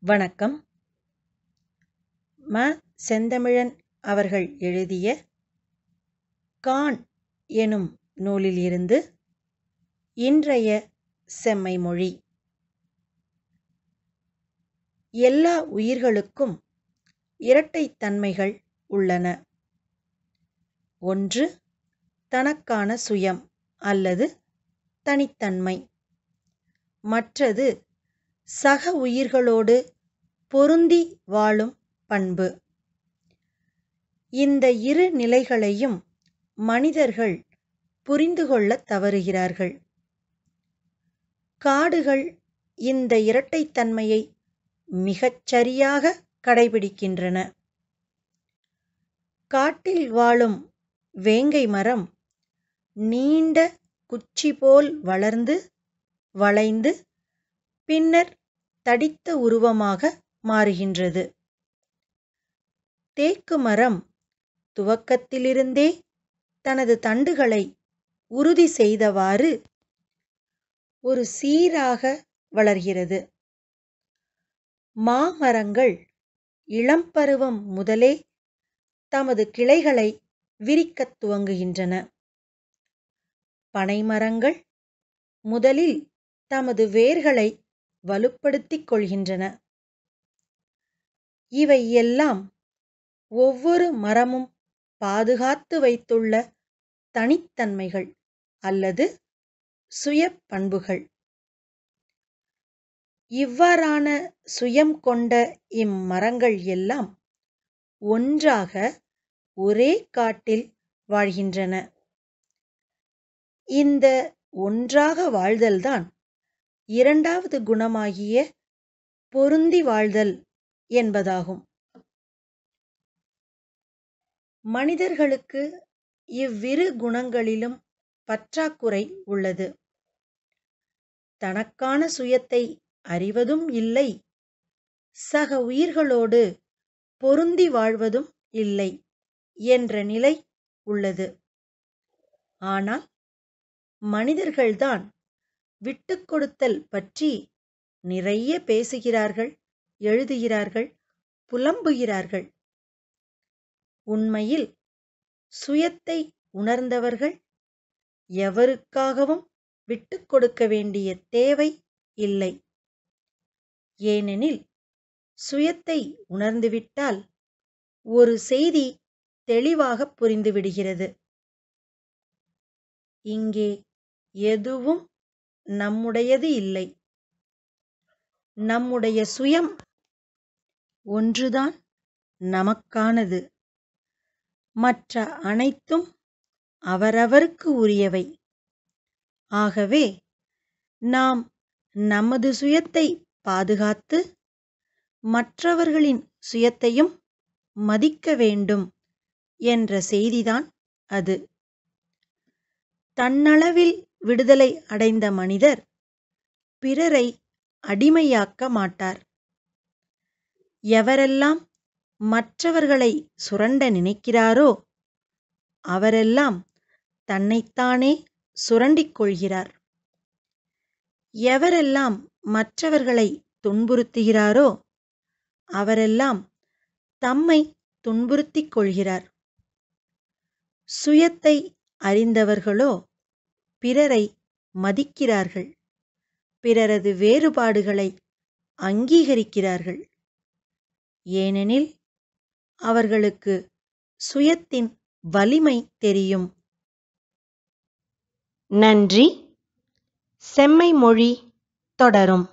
வணக்கம். ம. செந்தமிழன் அவர்கள் எழுதிய கான் எனும் நூலிலிருந்து இன்றைய செம்மை மொழி. எல்லா உயிர்களுக்கும் இரட்டைத் தன்மைகள் உள்ளன. ஒன்று தனக்கான சுயம் அல்லது தனித்தன்மை. மற்றது சக உயிர்களோடு பொருந்தி வாழும் பண்பு. இந்த இரு நிலைகளையும் மனிதர்கள் புரிந்து கொள்ளத் தவறுகிறார்கள். காடுகள் இந்த இரட்டைத்தன்மையை மிகச்சரியாக கடைபிடிக்கின்றன. காட்டில் வாழும் வேங்கை மரம் நீண்ட குச்சி போல் வளர்ந்து வளைந்து பின்னர் தடித்த உருவமாக மாறுகின்றது. தேக்கு மரம் துவக்கத்திலிருந்தே தனது தண்டுகளை உறுதி செய்தவாறு ஒரு சீராக வளர்கிறது. மாமரங்கள் இளம்பருவம் முதலே தமது கிளைகளை விரிக்கத் துவங்குகின்றன. பனைமரங்கள் முதலில் தமது வேர்களை வலுப்படுத்திக் கொள்கின்றன. இவை எல்லாம் ஒவ்வொரு மரமும் பாதுகாத்து வைத்துள்ள தனித்தன்மைகள் அல்லது சுய பண்புகள் இவ்வாறான சுயம் கொண்ட இம்மரங்கள் எல்லாம் ஒன்றாக ஒரே காட்டில் வாழ்கின்றன. இந்த ஒன்றாக வாழ்தல்தான் இரண்டாவது குணமாகிய பொருந்தி வாழ்தல் என்பதாகும். மனிதர்களுக்கு இவ்விரு குணங்களிலும் பற்றாக்குறை உள்ளது. தனக்கான சுயத்தை அறிவதும் இல்லை. சக உயிர்களோடு பொருந்தி வாழ்வதும் இல்லை என்ற நிலை உள்ளது. ஆனால் மனிதர்கள்தான் விட்டுக்கொடுத்தல் பற்றி நிறைய பேசுகிறார்கள் எழுதுகிறார்கள் புலம்புகிறார்கள். உண்மையில் சுயத்தை உணர்ந்தவர்கள் எவருக்காகவும் விட்டுக்கொடுக்க வேண்டிய தேவை இல்லை. ஏனெனில் சுயத்தை உணர்ந்துவிட்டால் ஒரு செய்தி தெளிவாக புரிந்துவிடுகிறது. இங்கே எதுவும் நம்முடையது இல்லை. நம்முடைய சுயம் ஒன்றுதான் நமக்கானது. மற்ற அனைத்தும் அவரவருக்கு உரியவை. ஆகவே நாம் நமது சுயத்தை பாதுகாத்து மற்றவர்களின் சுயத்தையும் மதிக்க வேண்டும் என்ற செய்திதான் அது. தன்னளவில் விடுதலை அடைந்த மனிதர் பிறரை அடிமையாக்க மாட்டார். எவரெல்லாம் மற்றவர்களை சுரண்ட நினைக்கிறாரோ அவரெல்லாம் தன்னைத்தானே சுரண்டிக் கொள்கிறார். எவரெல்லாம் மற்றவர்களை துன்புறுத்துகிறாரோ அவரெல்லாம் தம்மை துன்புறுத்திக் கொள்கிறார். சுயத்தை அறிந்தவர்களோ பிறரை மதிக்கிறார்கள். பிறரது வேறுபாடுகளை அங்கீகரிக்கிறார்கள். ஏனெனில் அவர்களுக்கு சுயத்தின் வலிமை தெரியும். நன்றி. செம்மை மொழி தொடரும்.